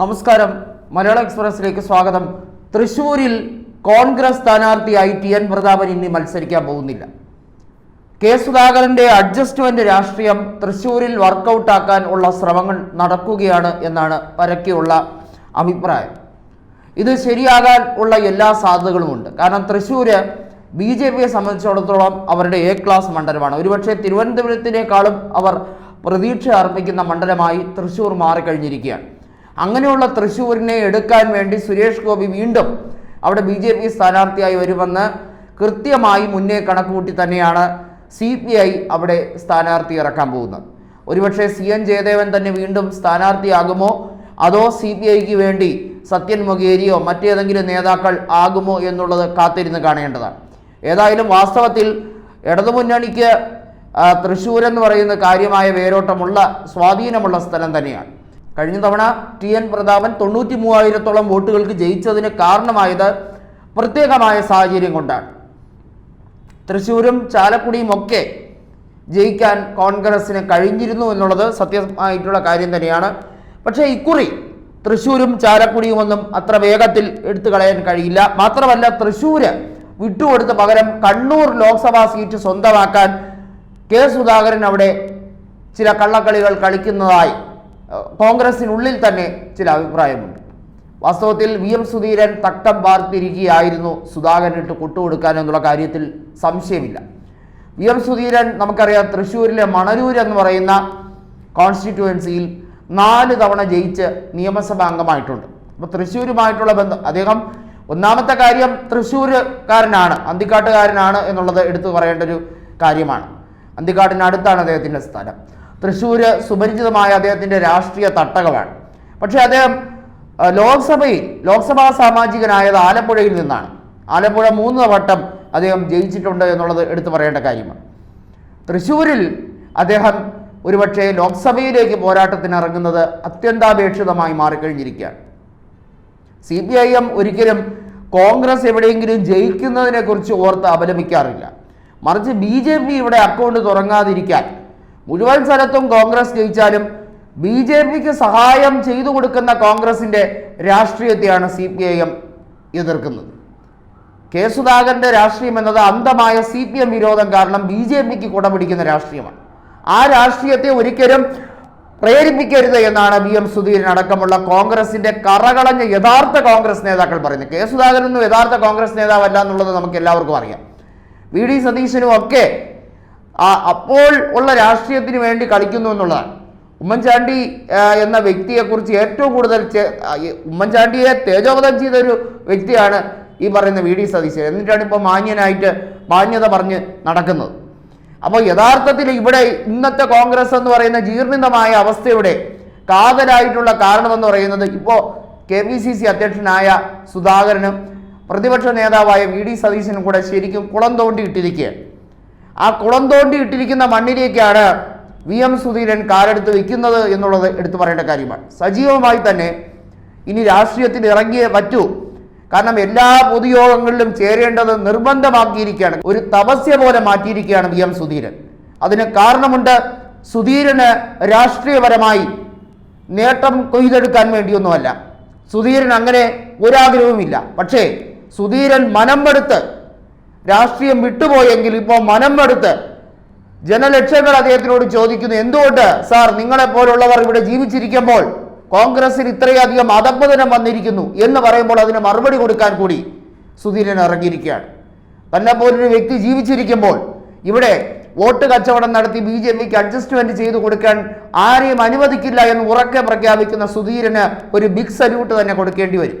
നമസ്കാരം. മലയാള എക്സ്പ്രസിലേക്ക് സ്വാഗതം. തൃശൂരിൽ കോൺഗ്രസ് സ്ഥാനാർത്ഥിയായി ടി എൻ പ്രതാപൻ ഇനി മത്സരിക്കാൻ പോകുന്നില്ല. കെ സുധാകരന്റെ അഡ്ജസ്റ്റ്മെന്റ് രാഷ്ട്രീയം തൃശൂരിൽ വർക്കൗട്ടാക്കാൻ ഉള്ള ശ്രമങ്ങൾ നടക്കുകയാണ് എന്നാണ് പരക്കെയുള്ള അഭിപ്രായം. ഇത് ശരിയാകാൻ ഉള്ള എല്ലാ സാധ്യതകളുമുണ്ട്. കാരണം തൃശ്ശൂര് ബി ജെ പിയെ സംബന്ധിച്ചിടത്തോളം അവരുടെ എ ക്ലാസ് മണ്ഡലമാണ്. ഒരുപക്ഷെ തിരുവനന്തപുരത്തിനേക്കാളും അവർ പ്രതീക്ഷ അർപ്പിക്കുന്ന മണ്ഡലമായി തൃശ്ശൂർ മാറിക്കഴിഞ്ഞിരിക്കുകയാണ്. അങ്ങനെയുള്ള തൃശ്ശൂരിനെ എടുക്കാൻ വേണ്ടി സുരേഷ് ഗോപി വീണ്ടും അവിടെ ബി ജെ പി സ്ഥാനാർത്ഥിയായി വരുമെന്ന് കൃത്യമായി മുന്നേ കണക്കുകൂട്ടി തന്നെയാണ് സി പി ഐ അവിടെ സ്ഥാനാർത്ഥി ഇറക്കാൻ പോകുന്നത്. ഒരുപക്ഷെ സി എൻ ജയദേവൻ തന്നെ വീണ്ടും സ്ഥാനാർത്ഥിയാകുമോ? അതോ സി പി ഐക്ക് വേണ്ടി സത്യൻ മൊകേരിയോ മറ്റേതെങ്കിലും നേതാക്കൾ ആകുമോ എന്നുള്ളത് കാത്തിരുന്ന് കാണേണ്ടതാണ്. ഏതായാലും വാസ്തവത്തിൽ ഇടതുമുന്നണിക്ക് തൃശ്ശൂരെന്ന് പറയുന്ന കാര്യമായ വേരോട്ടമുള്ള സ്വാധീനമുള്ള സ്ഥലം തന്നെയാണ്. കഴിഞ്ഞ തവണ ടി എൻ പ്രതാപൻ തൊണ്ണൂറ്റി മൂവായിരത്തോളം വോട്ടുകൾക്ക് ജയിച്ചതിന് കാരണമായത് പ്രത്യേകമായ സാഹചര്യം കൊണ്ടാണ്. തൃശ്ശൂരും ചാലക്കുടിയും ഒക്കെ ജയിക്കാൻ കോൺഗ്രസിന് കഴിഞ്ഞിരുന്നു എന്നുള്ളത് സത്യമായിട്ടുള്ള കാര്യം തന്നെയാണ്. പക്ഷേ ഇക്കുറി തൃശ്ശൂരും ചാലക്കുടിയും ഒന്നും അത്ര വേഗത്തിൽ എടുത്തു കളയാൻ കഴിയില്ല. മാത്രമല്ല തൃശ്ശൂര് വിട്ടുകൊടുത്ത പകരം കണ്ണൂർ ലോക്സഭാ സീറ്റ് സ്വന്തമാക്കാൻ കെ സുധാകരൻ അവിടെ ചില കള്ളക്കളികൾ കളിക്കുന്നതായി കോൺഗ്രസിനുള്ളിൽ തന്നെ ചില അഭിപ്രായമുണ്ട്. വാസ്തവത്തിൽ വി എം സുധീരൻ തട്ടം പാർത്തിരിക്കുകയായിരുന്നു സുധാകരനിട്ട് കൊട്ടുകൊടുക്കാൻ എന്നുള്ള കാര്യത്തിൽ സംശയമില്ല. വി എം സുധീരൻ നമുക്കറിയാം തൃശ്ശൂരിലെ മണരൂർ എന്ന് പറയുന്ന കോൺസ്റ്റിറ്റ്യുവൻസിയിൽ നാല് തവണ ജയിച്ച് നിയമസഭാ അംഗമായിട്ടുണ്ട്. അപ്പോൾ തൃശ്ശൂരുമായിട്ടുള്ള ബന്ധം അദ്ദേഹം ഒന്നാമത്തെ കാര്യം തൃശ്ശൂരുകാരനാണ് അന്തിക്കാട്ടുകാരനാണ് എന്നുള്ളത് എടുത്തു പറയേണ്ട ഒരു കാര്യമാണ്. അന്തിക്കാട്ടിന് അടുത്താണ് അദ്ദേഹത്തിന്റെ സ്ഥലം. തൃശ്ശൂര് സുപരിചിതമായ അദ്ദേഹത്തിന്റെ രാഷ്ട്രീയ തട്ടകമാണ്. പക്ഷേ അദ്ദേഹം ലോക്സഭയിൽ ലോക്സഭാ സാമാജികനായത് ആലപ്പുഴയിൽ നിന്നാണ്. ആലപ്പുഴ മൂന്ന് വട്ടം അദ്ദേഹം ജയിച്ചിട്ടുണ്ട് എന്നുള്ളത് എടുത്തു പറയേണ്ട കാര്യമാണ്. തൃശ്ശൂരിൽ അദ്ദേഹം ഒരുപക്ഷെ ലോക്സഭയിലേക്ക് പോരാട്ടത്തിന് ഇറങ്ങുന്നത് അത്യന്താപേക്ഷിതമായി മാറിക്കഴിഞ്ഞിരിക്കുകയാണ്. സി പി ഐ എം ഒരിക്കലും കോൺഗ്രസ് എവിടെയെങ്കിലും ജയിക്കുന്നതിനെക്കുറിച്ച് ഓർത്ത് അപലപിക്കാറില്ല. മറിച്ച് ബി ജെ പി ഇവിടെ അക്കൗണ്ട് തുറങ്ങാതിരിക്കാൻ മുഴുവൻ സ്ഥലത്തും കോൺഗ്രസ് ജയിച്ചാലും ബി ജെ പിക്ക് സഹായം ചെയ്തു കൊടുക്കുന്ന കോൺഗ്രസിന്റെ രാഷ്ട്രീയത്തെയാണ് സി പി ഐ എം എതിർക്കുന്നത്. കെ സുധാകരന്റെ രാഷ്ട്രീയം എന്നത് അന്ധമായ സി പി എം വിരോധം കാരണം ബി ജെ പിക്ക് കുടപിടിക്കുന്ന രാഷ്ട്രീയമാണ്. ആ രാഷ്ട്രീയത്തെ ഒരിക്കലും പ്രേരിപ്പിക്കരുത് എന്നാണ് വി എം സുധീരൻ അടക്കമുള്ള കോൺഗ്രസിന്റെ കറകളഞ്ഞ യഥാർത്ഥ കോൺഗ്രസ് നേതാക്കൾ പറയുന്നത്. കെ സുധാകരൻ യഥാർത്ഥ കോൺഗ്രസ് നേതാവല്ല എന്നുള്ളത് നമുക്ക് എല്ലാവർക്കും അറിയാം. വി ഡി സതീശനും ഒക്കെ ആ അപ്പോൾ ഉള്ള രാഷ്ട്രീയത്തിന് വേണ്ടി കളിക്കുന്നു എന്നുള്ളതാണ്. ഉമ്മൻചാണ്ടി എന്ന വ്യക്തിയെക്കുറിച്ച് ഏറ്റവും കൂടുതൽ ഉമ്മൻചാണ്ടിയെ തേജോവധം ചെയ്ത ഒരു വ്യക്തിയാണ് ഈ പറയുന്ന വി. ഡി. സതീശൻ. എന്നിട്ടാണ് ഇപ്പോൾ മാന്യനായിട്ട് മാന്യത പറഞ്ഞ് നടക്കുന്നത്. അപ്പോൾ യഥാർത്ഥത്തിൽ ഇവിടെ ഇന്നത്തെ കോൺഗ്രസ് എന്ന് പറയുന്ന ജീർണിതമായ അവസ്ഥയുടെ കാതലായിട്ടുള്ള കാരണമെന്ന് പറയുന്നത് ഇപ്പോൾ കെ പി സി സി അധ്യക്ഷനായ സുധാകരനും പ്രതിപക്ഷ നേതാവായ വി. ഡി. സതീശനും കൂടെ ശരിക്കും കുളം തോണ്ടി ഇട്ടിരിക്കുകയാണ് ആ കുളം തോണ്ടി ഇട്ടിരിക്കുന്ന മണ്ണിലേക്കാണ് വി എം സുധീരൻ കാലെടുത്ത് വെക്കുന്നത് എന്നുള്ളത് എടുത്തു പറയേണ്ട കാര്യമാണ്. സജീവമായി തന്നെ ഇനി രാഷ്ട്രീയത്തിൽ ഇറങ്ങിയേ പറ്റൂ. കാരണം എല്ലാ പൊതുയോഗങ്ങളിലും ചേരേണ്ടത് നിർബന്ധമാക്കിയിരിക്കുകയാണ്. ഒരു തപസ്യ പോലെ മാറ്റിയിരിക്കുകയാണ് വി എം സുധീരൻ. അതിന് കാരണമുണ്ട് സുധീരന് രാഷ്ട്രീയപരമായി നേട്ടം കൊയ്തെടുക്കാൻ വേണ്ടിയൊന്നുമല്ല. സുധീരൻ അങ്ങനെ ഒരാഗ്രഹവുമില്ല. പക്ഷേ സുധീരൻ മനംപെടുത്ത് രാഷ്ട്രീയം വിട്ടുപോയെങ്കിൽ ഇപ്പോൾ മനംപെടുത്ത് ജനലക്ഷങ്ങൾ അദ്ദേഹത്തിനോട് ചോദിക്കുന്നു എന്തുകൊണ്ട് സാർ നിങ്ങളെ പോലുള്ളവർ ഇവിടെ ജീവിച്ചിരിക്കുമ്പോൾ കോൺഗ്രസിൽ ഇത്രയധികം അധപ്പതനം വന്നിരിക്കുന്നു? എന്ന് പറയുമ്പോൾ അതിന് മറുപടി കൊടുക്കാൻ കൂടി സുധീരൻ ഇറങ്ങിയിരിക്കുകയാണ്. തന്നെ പോലൊരു വ്യക്തി ജീവിച്ചിരിക്കുമ്പോൾ ഇവിടെ വോട്ട് കച്ചവടം നടത്തി ബി ജെ പിക്ക് അഡ്ജസ്റ്റ്മെന്റ് ചെയ്തു കൊടുക്കാൻ ആരെയും അനുവദിക്കില്ല എന്ന് ഉറക്കെ പ്രഖ്യാപിക്കുന്ന സുധീരന് ഒരു ബിഗ് സല്യൂട്ട് തന്നെ കൊടുക്കേണ്ടി വരും.